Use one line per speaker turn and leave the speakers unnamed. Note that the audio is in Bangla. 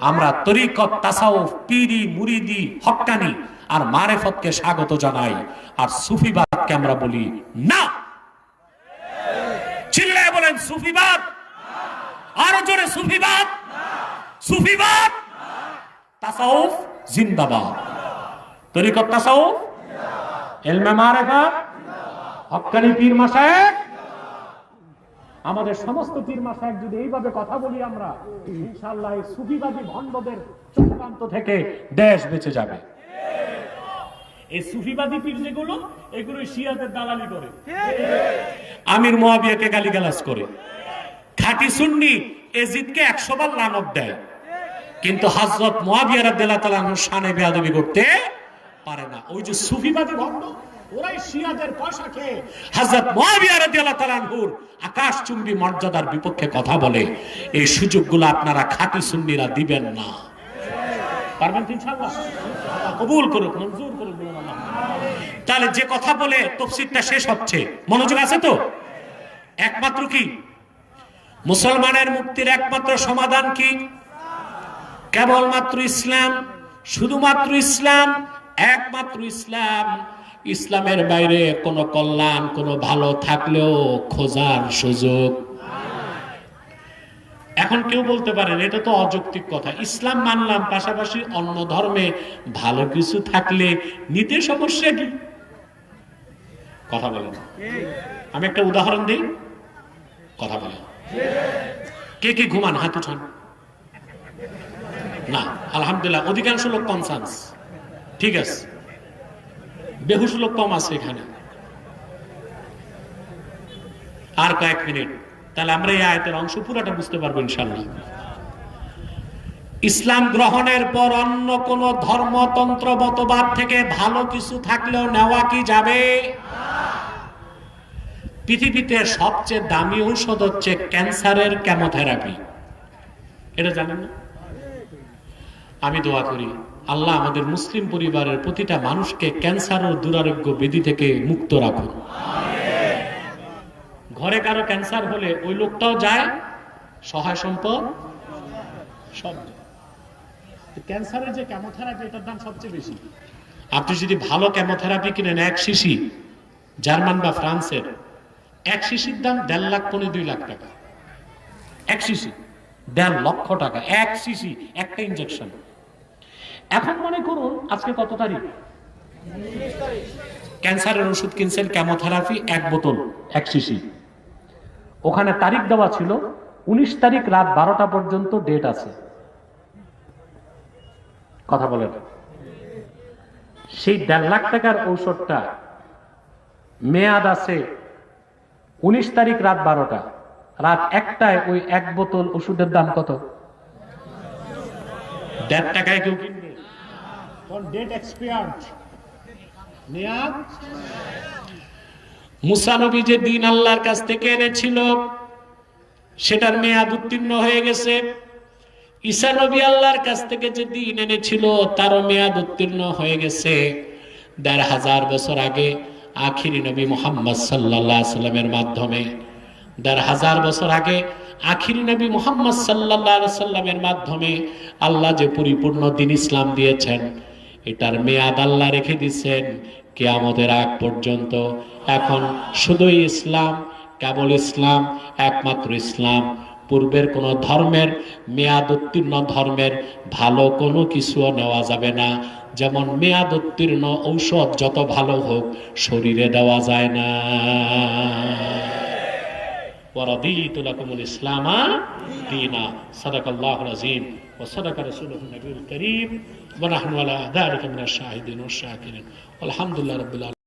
আমরা তরিকত তাসাউফ, পিরি, মুরিদি, হক্কানি আর মারেফতকে স্বাগত জানাই। আর সুফিবাদকে আমরা বলি না। চিল্লায় বলেন সুফিবাদ। আরও জোরে সুফিবাদ। সুফিবাদ। তাসাউফ জিন্দাবাদ। তরিকত তাসাউফ। এলমে মারেফত। হক্কানি পীর মাসায়েক আমাদের সমস্ত পীর মাসায়েক যদি এইভাবে কথা বলি আমরা, ইনশাআল্লাহ এই সুফিবাদী ভণ্ডদের চক্রান্ত থেকে দেশ বেঁচে যাবে। এই সুফিবাদী পীর যেগুলো এগুলো শিয়াদের দালালি করে। আমির মোয়াবিয়াকে গালিগালাজ করে। খাঁটি সুন্নি এজিদকে একশো বার লানক দেয়। কিন্তু হজরত মোয়াবিয়া রাদিয়াল্লাহু তাআলা আনহুর শানে বেয়াদবি করতে পারে না। ওই যে সুফিবাদী ভণ্ড মর্যাদার বিপক্ষে কথা বলে, এই সুযোগগুলো আপনারা খাঁটি সুন্নিরা দিবেন না। পারবেন কবুল করুক, মঞ্জুর করুক তাহলে যে কথা বলে তফসিরটা শেষ হচ্ছে। মনোযোগ আছে তো? একমাত্র কি? মুসলমানের মুক্তির একমাত্র সমাধান কি? কেবলমাত্র ইসলাম, শুধুমাত্র ইসলাম, একমাত্র ইসলাম। ইসলামের বাইরে কোনো কল্যাণ, কোনো ভালো থাকলেও খোঁজার সুযোগ। এখন কেউ বলতে পারেন, এটা তো অযৌক্তিক কথা। ইসলাম মানলাম, পাশাপাশি অন্য ধর্মে ভালো কিছু থাকলে নিতে সমস্যা কি কথা বলেন। আমি একটা উদাহরণ দিই। কথা বলেন। কে কে ঘুমান? হাত উঠান। না, আলহামদুলিল্লাহ, অধিকাংশ লোক কনসান্স। ঠিক আছে। বেহুশ লোক কম আছে এখানে। আর কয়েক মিনিট। তাহলে আমরা এই আয়তের অংশ পুরোটা বুঝতে পারব ইনশাল্লাহ ইসলাম গ্রহণের পর অন্য কোন ধর্মতন্ত্র মতবাদ থেকে ভালো কিছু থাকলেও নেওয়া কি যাবে? পৃথিবীতে সবচেয়ে দামি ঔষধ হচ্ছে ক্যান্সারের কেমোথেরাপি। এটা জানেন না? আমি দোয়া করি, আল্লাহ আমাদের মুসলিম পরিবারের প্রতিটা মানুষকে ক্যান্সার ও দুরারোগ্য ব্যাধি থেকে মুক্ত রাখুন। ঘরে কারও ক্যান্সার হলে ওই লোকটাও যায়, সহায় সম্পদ, সব। ক্যান্সারের যে কেমোথেরাপি এটার দাম সবচেয়ে বেশি। আপনি যদি ভালো কেমোথেরাপি কিনেন, এক শিশি, জার্মান বা ফ্রান্সের, এক শিশির দাম দেড় লাখ পনেরো দুই লাখ টাকা। এক শিশি, দেড় লক্ষ টাকা, এক শিশি, একটা ইনজেকশন এখন মনে করুন, আজকে কত তারিখ? ক্যান্সারের ওষুধ কিনছেন কেমোথেরাপি, এক বোতল, এক শিশি। ওখানে তারিখ দেওয়া ছিল, উনিশ তারিখ রাত বারোটা পর্যন্ত ডেট আছে। কথা বলেন। সেই দেড় লাখ টাকার ঔষধটা মেয়াদ আছে উনিশ তারিখ রাত বারোটা। রাত একটায় ওই এক বোতল ওষুধের দাম কত? দেড় টাকায় কেউ কিনবে? ডেট মেয়াদ যে দিন আল্লাহর কাছ থেকে এনেছিল, সেটার মেয়াদ উত্তীর্ণ হয়ে গেছে। ঈসা নবী আল্লাহর কাছ থেকে যে দিন এনেছিল, তারও মেয়াদ উত্তীর্ণ হয়ে গেছে। দেড় হাজার বছর আগে আখিরি নবী মোহাম্মদ সাল্লাহ সাল্লামের মাধ্যমে, দেড় হাজার বছর আগে আখিরি নবী মোহাম্মদ সাল্লাহ সাল্লামের মাধ্যমে আল্লাহ যে পরিপূর্ণ দিন ইসলাম দিয়েছেন এটার মেয়াদ আল্লাহ রেখে দিচ্ছেন কে আমাদের আগ পর্যন্ত। এখন শুধুই ইসলাম, কেবল ইসলাম, একমাত্র ইসলাম। পূর্বের কোন ধর্মের, মেয়াদ উত্তীর্ণ ধর্মের ভালো কোনো কিছুও নেওয়া যাবে না। যেমন মেয়াদ উত্তীর্ণ ঔষধ যত ভালো হোক, শরীরে দেওয়া যায় না। ورضيت لكم الإسلام دينا. صدق الله العظيم. وصدق رسوله النبي الكريم. ونحن على ذلك من الشاهدين والشاكرين. والحمد لله رب العالمين.